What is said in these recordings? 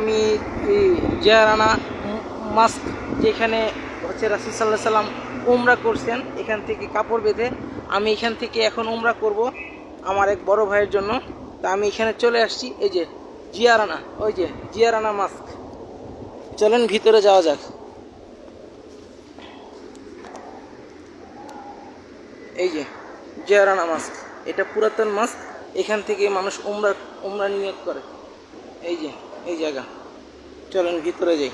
আমি জিয়ারানা মাস্ক যেখানে হচ্ছে রাসুল সাল্লাহ সাল্লাম উমরা করছেন, এখান থেকে কাপড় বেঁধে আমি এখান থেকে এখন উমরা করব আমার এক বড় ভাইয়ের জন্য। তা আমি এখানে চলে আসছি, এই যে জিয়ারানা, ওই যে জিয়ারানা মাস্ক। চলেন ভিতরে যাওয়া যাক। এই যে জিয়ারানা মাস্ক, এটা পুরাতন মাস্ক, এখান থেকে মানুষ উমরা উমরা নিয়োগ করে। এই যে এই জায়গা। চলেন ভিতরে যাই।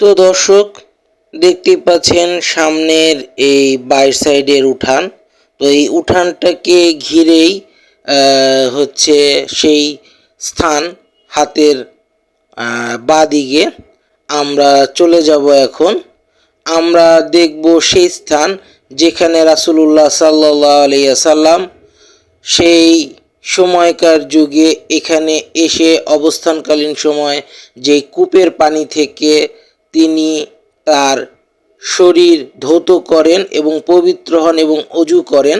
তো দর্শক দেখতে পাচ্ছেন সামনের এই বাইর সাইডের উঠান। তো এই উঠানটাকে ঘিরেই হচ্ছে সেই স্থান হাতের বা দিকে। আমরা চলে যাব এখন। আমরা দেখব সেই স্থান যেখানে রাসূলুল্লাহ সাল্লাহ আলিয়াল্লাম সেই সময়কার যুগে এখানে এসে অবস্থানকালীন সময় যে কূপের পানি থেকে তিনি তার শরীর ধৌত করেন এবং পবিত্র হন এবং অজু করেন।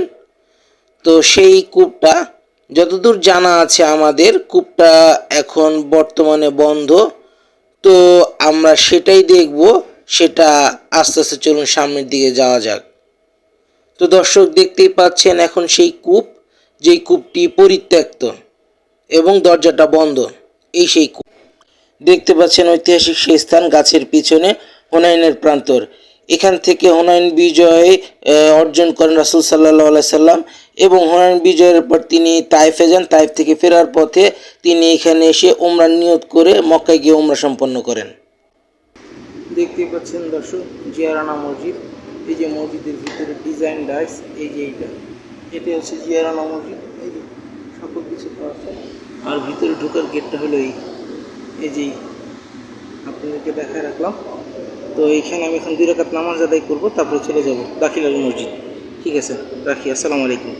তো সেই কূপটা, যতদূর জানা আছে আমাদের, কূপটা এখন বর্তমানে বন্ধ। তো আমরা সেটাই দেখব, সেটা আস্তে আস্তে চলুন সামনের দিকে যাওয়া যাক। তো দর্শক দেখতেই পাচ্ছেন, এখন সেই কূপ, যেই কূপটি পরিত্যক্ত এবং দরজাটা বন্ধ, এই সেই কূপ। দেখতে পাচ্ছেন ঐতিহাসিক সেই স্থান, গাছের পিছনে হুনাইনের প্রান্তর। এখান থেকে হুনাইন বিজয় অর্জন করেন রাসুল সাল্লাহ সাল্লাম এবং হুনাইন বিজয়ের পর তিনি তাইফে যান। তাইফ থেকে ফেরার পথে তিনি এখানে এসে উমরা নিয়ত করে মক্কায় গিয়ে উমরা সম্পন্ন করেন। দেখতে পাচ্ছেন দর্শক জিয়ারানা মসজিদ। এই যে মসজিদের ভিতরে ডিজাইন ডাইস, এই যে এইটা। এটা হচ্ছে জিয়ারানা মসজিদ। এই যে সকল কিছু পাওয়া আর ভিতরে ঢোকার গেটটা হলো এই। এই যে আপনাদেরকে দেখায় রাখলাম। তো এইখানে আমি এখন দুই রাকাত নামাজ আদায় করব, তারপরে চলে যাব। দাখিল আল মসজিদ। ঠিক আছে, রাখি, আসসালামু আলাইকুম।